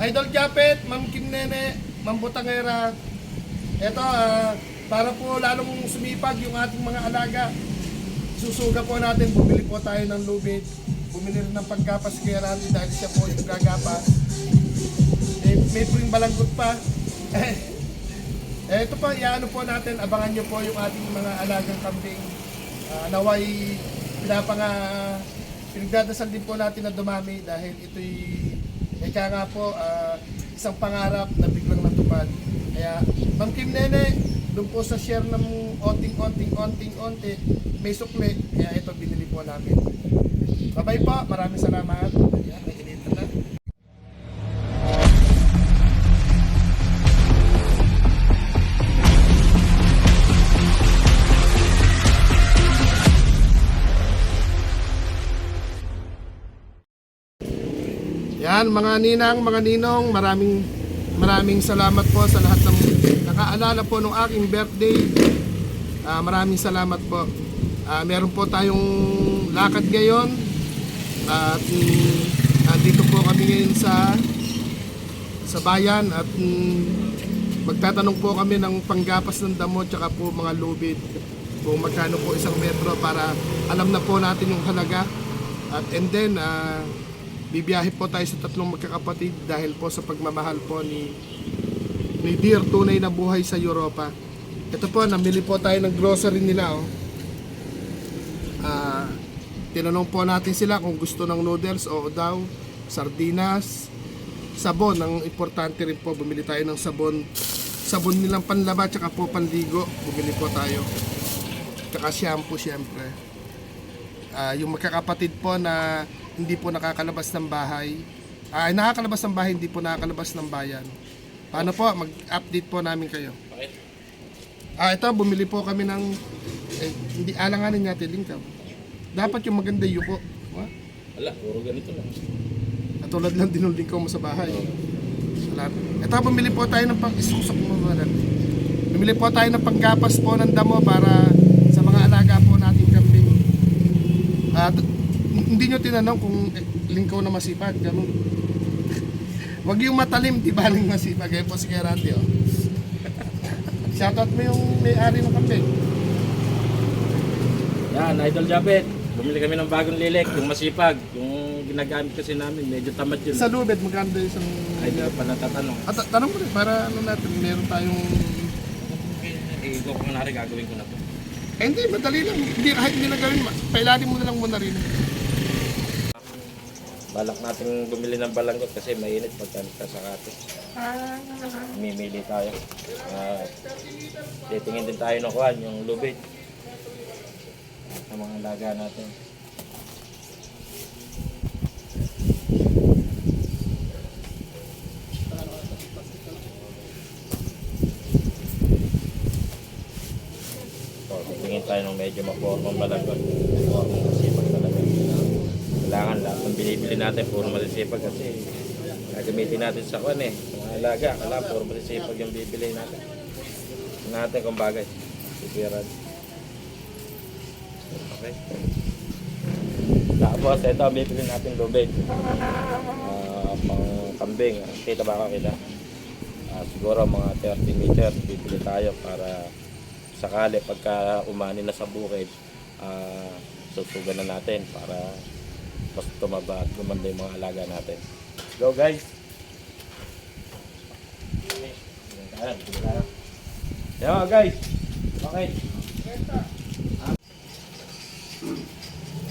Idol Japet, Ma'am Kim Nene, Ma'am Butangera. Ito, ah, para po lalong sumipag yung ating mga alaga. Susuga po natin, bumili po tayo ng lubid. Bumili rin ng paggapas kay Randy dahil siya po yung gagapas. Eh, may pring balanggot pa. eh, ito po, iano po natin, abangan nyo po yung ating mga alagang kambing. Ah, naway pinapanga pinagdadasal din po natin na dumami dahil ito'y ika nga po ah, isang pangarap na biglang natupad. Kaya Ma'am Kim Nene, doon po sa share ng onting onting onting onti may sukli kaya ito binili po namin. Bye-bye po, maraming salamat. Yan, mga ninang, mga ninong, maraming maraming salamat po sa lahat ng nakaalala po ng aking birthday. Ah, maraming salamat po. Ah, meron po tayong lakad ngayon. At mm, andito po kami ngayon sa sa bayan at mm, magtatanong po kami ng panggapas ng damo tsaka po mga lubid kung magkano po isang metro para alam na po natin yung halaga at and then ah, bibiyahe po tayo sa tatlong magkakapatid dahil po sa pagmamahal po ni ni Dear Tunay na Buhay sa Europa. Ito po, namili po tayo ng grocery nila. Oh. Ah, tinanong po natin sila kung gusto ng noodles o daw, sardinas, sabon. Ang importante rin po, bumili tayo ng sabon. Sabon nilang panlaba, tsaka po panligo. Bumili po tayo. Tsaka shampoo, syempre. Ah, yung magkakapatid po na hindi po nakakalabas ng bahay. Ah, nakakalabas ng bahay, hindi po nakakalabas ng bayan. Paano po? Mag-update po namin kayo. Ah, ito, bumili po kami ng... Eh, hindi alanganin natin, lingkaw. Dapat yung maganda yuko. Ha? Wala, puro ganito lang. Katulad lang din ng lingkaw mo sa bahay. Wala. Ito, bumili po tayo ng pang... Isusok mo ba? Bumili po tayo ng panggapas po ng damo para sa mga alaga po nating kambing. At hindi nyo tinanong kung lingkaw na masipag. Ganun. Huwag yung matalim, di baling masipag. Kaya po si Gerante, oh. Shoutout mo yung may-ari ng kambing. Yan, Idol Japet. Bumili kami ng bagong lilik, yung masipag. Yung ginagamit kasi namin, medyo tamad yun. Sa Lubed, magkano daw isang... Ay, hindi ko pa natatanong. At tanong ko rin, para ano natin, meron tayong... Eh, ko kung nari, gagawin ko na to. Eh, hindi, madali lang. Hindi, kahit hindi na gawin, pailalim mo na lang muna rin. Balak natin bumili ng balanggot kasi mainit pagka nagkasakati. Mimili tayo. Uh, titingin din tayo ng kuhan, yung lubid. Sa mga laga natin. So, titingin tayo ng medyo mapormong balanggot. Mapormong masipag talaga. Kailangan lahat ng binibili natin puro masisipag kasi gagamitin natin sa kwan eh. Mga alaga, kailangan puro masisipag yung bibili natin. Natin kung bagay. Sipiran. Okay. Tapos ito ang bibili natin lubid. Ah, pang kambing. Kita ba kita? Ah, siguro mga 30 meters bibili tayo para sakali pagka umani na sa bukid, ah, susugan na natin para mas tumaba at gumanda yung mga alaga natin. Go guys! Yan guys! Okay.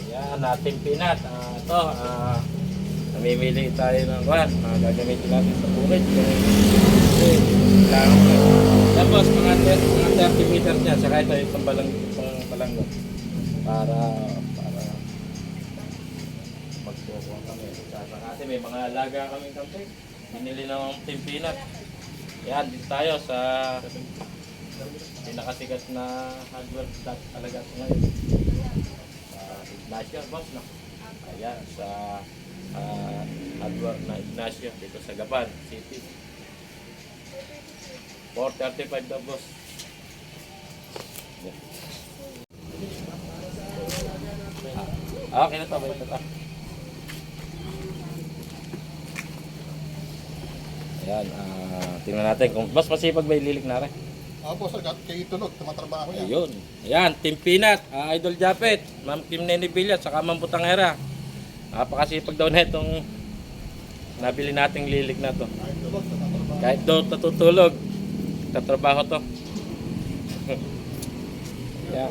Ayan, ating pinat. Ah, ito, ah, namimili tayo ng kwan. Uh, gagamitin natin sa. Kasi, kailangan ko. Tapos, mga, 30 mga 30 meters niya. Saka ito yung balang, balanggo. Para, kasi may mga alaga kami kampi. Binili ng Peanut. Yan, dito tayo sa pinakasikat na hardware dot talaga ngayon. Sa Ignacio, boss, no? Ayan, sa ah, hardware na Ignacio dito sa Gapan City. 435 daw, boss. Ah, okay na to, balik na to. Yan, ah, tingnan natin kung mas masipag ba yung lilik na rin. Opo sir, kahit kayo tulog, tumatrabaho yan. Ayun. Ayan, Team Peanut, ah, Idol Japet, Ma'am Kim Nene Villa, saka Ma'am Putangera. Napakasipag daw na itong nabili nating lilik na to. Kahit tulog, tumatrabaho. Kahit daw natutulog, tatrabaho to. yeah.